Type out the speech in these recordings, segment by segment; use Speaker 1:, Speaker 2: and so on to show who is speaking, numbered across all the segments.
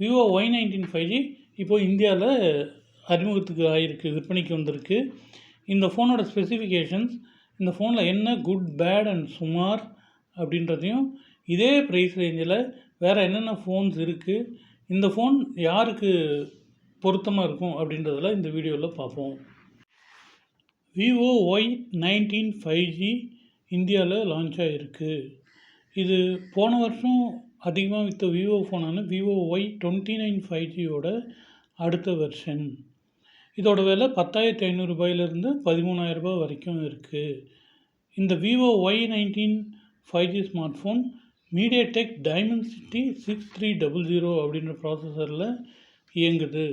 Speaker 1: Vivo Y nineteen five G இப்போது இந்தியாவில் அறிமுகத்துக்கு ஆகிருக்கு விற்பனைக்கு வந்திருக்கு. இந்த ஃபோனோட ஸ்பெசிஃபிகேஷன்ஸ் இந்த ஃபோனில் என்ன குட் பேட் அண்ட் சுமார் அப்படின்றதையும் இதே ப்ரைஸ் ரேஞ்சில் வேறு என்னென்ன ஃபோன்ஸ் இருக்குது இந்த ஃபோன் யாருக்கு பொருத்தமாக இருக்கும் அப்படின்றதில் இந்த வீடியோவில் பார்ப்போம். Vivo Y nineteen five G இந்தியாவில் லான்ச் ஆகிருக்கு இது போன வருஷம் அதிகமாக விற்ற Vivo ஃபோனான Vivo Y twenty nine five ஜியோட அடுத்த வெர்ஷன் இதோட விலை பத்தாயிரத்தி ஐநூறுரூபாயிலேருந்து பதிமூணாயிரரூபா வரைக்கும் இருக்குது இந்த Vivo Y nineteen five G smart phone MediaTek Dimensity six three double zero அப்படின்ற ப்ராசஸரில் இயங்குது.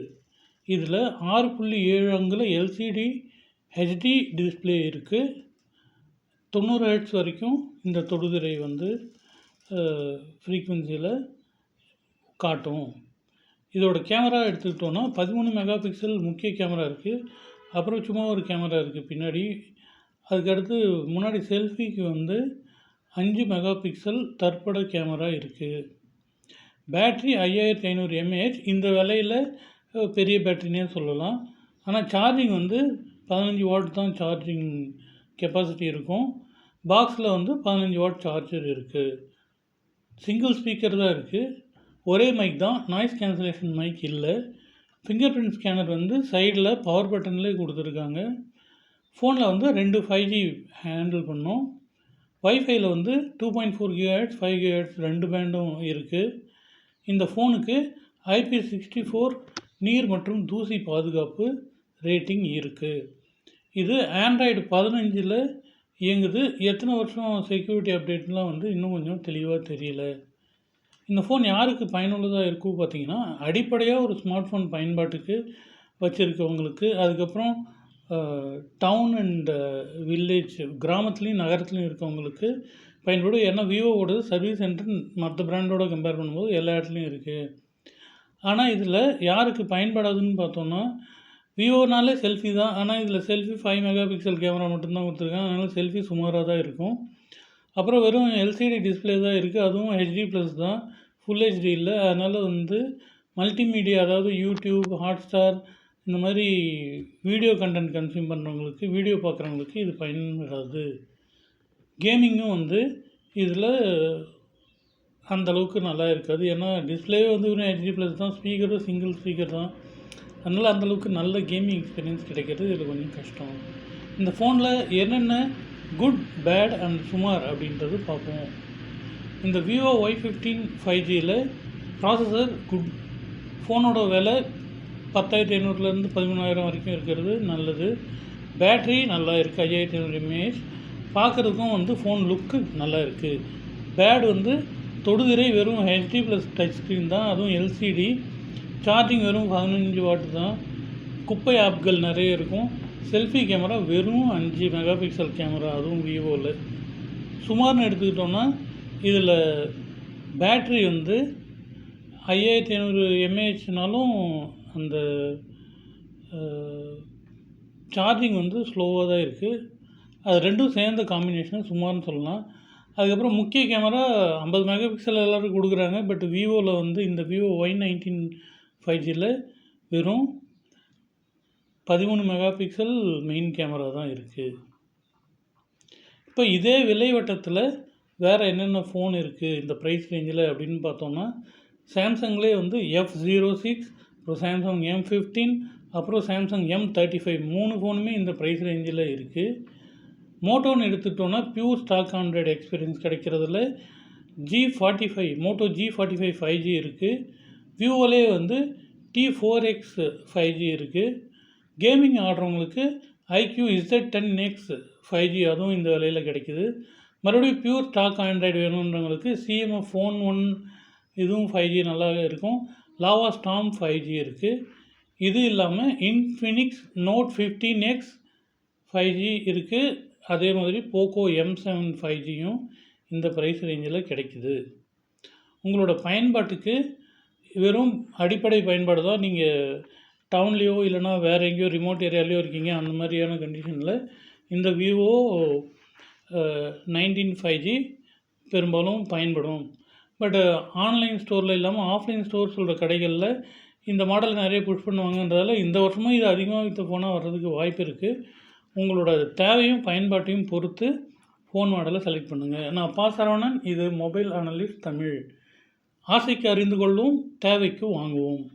Speaker 1: இதில் ஆறு புள்ளி ஏழு அங்குல எல்சிடி ஹெச்டி டிஸ்பிளே இருக்குது தொண்ணூறு ஹெட்ஸ் வரைக்கும் இந்த தொடுதிரை வந்து ஃப்ரீக்குவென்சியில் காட்டும். இதோட கேமரா எடுத்துக்கிட்டோன்னா பதிமூணு மெகா பிக்சல் முக்கிய கேமரா இருக்குது அப்புறம் சும்மா ஒரு கேமரா இருக்குது பின்னாடி. அதுக்கடுத்து முன்னாடி செல்ஃபிக்கு வந்து அஞ்சு மெகா பிக்சல் தற்பட கேமரா இருக்குது பேட்ரி ஐயாயிரத்தி ஐநூறு எம்ஏஹெச் இந்த விலையில் பெரிய பேட்ரினே சொல்லலாம். ஆனால் சார்ஜிங் வந்து பதினஞ்சு வாட் தான் சார்ஜிங் கெப்பாசிட்டி இருக்கும். பாக்ஸில் வந்து பதினஞ்சு வாட் சார்ஜர் இருக்குது சிங்கிள் ஸ்பீக்கர் தான் இருக்குது ஒரே மைக் தான். நாய்ஸ் கேன்சலேஷன் மைக் இல்லை. ஃபிங்கர் பிரிண்ட் ஸ்கேனர் வந்து சைடில் பவர் பட்டன்லேயே கொடுத்துருக்காங்க. ஃபோனில் வந்து ரெண்டு ஃபைவ் ஜி ஹேண்டில் பண்ணோம். வைஃபைல வந்து two point four gigahertz five gigahertz ரெண்டு பேண்டும் இருக்குது இந்த ஃபோனுக்கு ஐபி சிக்ஸ்டி ஃபோர் நீர் மற்றும் தூசி பாதுகாப்பு ரேட்டிங் இருக்குது இது ஆண்ட்ராய்டு பதினஞ்சில் இயங்குது. எத்தனை வருஷம் செக்யூரிட்டி அப்டேட்லாம் வந்து இன்னும் கொஞ்சம் தெளிவாக தெரியல. இந்த ஃபோன் யாருக்கு பயனுள்ளதாக இருக்கும் பார்த்தீங்கன்னா அடிப்படையாக ஒரு ஸ்மார்ட் ஃபோன் பயன்பாட்டுக்கு வச்சுருக்கவங்களுக்கு. அதுக்கப்புறம் டவுன் அண்ட் வில்லேஜ் கிராமத்துலேயும் நகரத்துலேயும் இருக்கவங்களுக்கு பயன்படும். ஏன்னா விவோவோட சர்வீஸ் சென்டர் மற்ற பிராண்டோட கம்பேர் பண்ணும்போது எல்லா இடத்துலையும் இருக்குது ஆனால் இதில் யாருக்கு பயன்படாதுன்னு பார்த்தோன்னா விவோனாலே செல்ஃபி தான். ஆனால் இதில் selfie five mega pixel camera மட்டும்தான் கொடுத்துருக்காங்க. அதனால் செல்ஃபி சுமாராக தான் இருக்கும். அப்புறம் வெறும் எல்சிடி டிஸ்பிளே தான் இருக்குது அதுவும் ஹெச்டி ப்ளஸ் தான். ஃபுல் ஹெச்டி இல்லை. அதனால் வந்து மல்டிமீடியா அதாவது யூடியூப் ஹாட்ஸ்டார் இந்த மாதிரி வீடியோ கண்டென்ட் கன்சியூம் பண்ணுறவங்களுக்கு வீடியோ பார்க்குறவங்களுக்கு இது பயன்படாது. கேமிங்கும் வந்து இதில் அந்தளவுக்கு நல்லா இருக்காது. ஏன்னா டிஸ்பிளே வந்து ஹெச்டி ப்ளஸ் தான். ஸ்பீக்கரும் சிங்கிள் ஸ்பீக்கர் தான். அதனால் அந்தளவுக்கு நல்ல கேமிங் எக்ஸ்பீரியன்ஸ் கிடைக்கிறது இது கொஞ்சம் கஷ்டம். இந்த ஃபோனில் என்னென்ன குட் பேட் அண்ட் சுமார் அப்படின்றது பார்ப்போம். இந்த விவோ ஒய் ஃபிஃப்டீன் ஃபைவ் ஜியில் ப்ராசஸர் குட் ஃபோனோட விலை பத்தாயிரத்தி ஐநூறுலேருந்து பதிமூணாயிரம் வரைக்கும் இருக்கிறது நல்லது. பேட்ரி நல்லா இருக்குது ஐயாயிரத்தி ஐநூறு எம்ஏஹெச் பார்க்குறதுக்கும் வந்து ஃபோன் லுக்கு நல்லா இருக்குது பேட் வந்து தொடுதிரை வெறும் ஹெச்டி ப்ளஸ் டச் ஸ்க்ரீன் தான் அதுவும் எல்சிடி சார்ஜிங் வெறும் பதினஞ்சு வாட்டு தான். குப்பை ஆப்கள் நிறைய இருக்கும். செல்ஃபி கேமரா வெறும் அஞ்சு மெகா பிக்சல் கேமரா அதுவும் விவோவில் சுமார்னு எடுத்துக்கிட்டோன்னா இதில் பேட்ரி வந்து ஐயாயிரத்தி ஐநூறு எம்ஏஹெச்னாலும் அந்த சார்ஜிங் வந்து ஸ்லோவாக தான் இருக்குது அது ரெண்டும் சேர்ந்த காம்பினேஷன் சுமார்னு சொல்லலாம். அதுக்கப்புறம் முக்கிய கேமரா ஐம்பது மெகா பிக்சல் எல்லோரும் கொடுக்குறாங்க பட் விவோவில் வந்து இந்த விவோ ஒய் நைன்டீன் ஃபைவ் ஜியில் வெறும் பதிமூணு மெகா பிக்சல் மெயின் கேமரா தான் இருக்குது இப்போ இதே விலை வட்டத்தில் வேறு என்னென்ன ஃபோன் இருக்குது இந்த ப்ரைஸ் ரேஞ்சில் அப்படின்னு பார்த்தோம்னா சாம்சங்லேயே வந்து எஃப் ஜீரோ சிக்ஸ் அப்புறம் சாம்சங் எம் ஃபிஃப்டீன் அப்புறம் சாம்சங் எம் தேர்ட்டி ஃபைவ் மூணு ஃபோனுமே இந்த ப்ரைஸ் ரேஞ்சில் இருக்குது மோட்டோன்னு எடுத்துட்டோன்னா pure stock Android experience கிடைக்கிறதுல G forty five Moto G forty five five G இருக்குது விவோலே வந்து T four X five G இருக்குது gaming ஆடுறவங்களுக்கு iQOO Z ten X five G அதுவும் இந்த விலையில் கிடைக்கிது. மறுபடியும் பியூர் ஸ்டாக் ஆண்ட்ராய்டு வேணுன்றவங்களுக்கு சிஎம்எஃப் ஃபோன் ஒன் இதுவும் ஃபைவ் ஜி நல்லா இருக்கும். லாவா ஸ்டாம் ஃபைவ் ஜி இருக்குது இது இல்லாமல் Infinix Note fifteen X five G இருக்குது அதே மாதிரி போக்கோ எம் செவன் ஃபைவ் ஜியும் இந்த ப்ரைஸ் ரேஞ்சில் கிடைக்குது. உங்களோட பயன்பாட்டுக்கு வெறும் அடிப்படை பயன்பாடு தான். நீங்கள் டவுன்லேயோ இல்லைனா வேறு எங்கேயோ ரிமோட் ஏரியாலேயோ இருக்கீங்க அந்த மாதிரியான கண்டிஷனில் இந்த விவோ நைன்டீன் ஃபைவ் ஜி பெரும்பாலும் பயன்படும். பட் ஆன்லைன் ஸ்டோரில் இல்லாமல் ஆஃப்லைன் ஸ்டோர் சொல்கிற கடைகளில் இந்த மாடல் நிறைய புஷ் பண்ணுவாங்கன்றதால இந்த வருஷமும் இது அதிகமாக விற்று ஃபோனாக வர்றதுக்கு வாய்ப்பு இருக்குது உங்களோட தேவையும் பயன்பாட்டையும் பொறுத்து ஃபோன் மாடலை செலக்ட் பண்ணுங்கள் நான் பா சரவணன் இது மொபைல் அனலிஸ்ட் தமிழ். ஆசைக்கு அறிந்து கொள்வோம் தேவைக்கு வாங்குவோம்.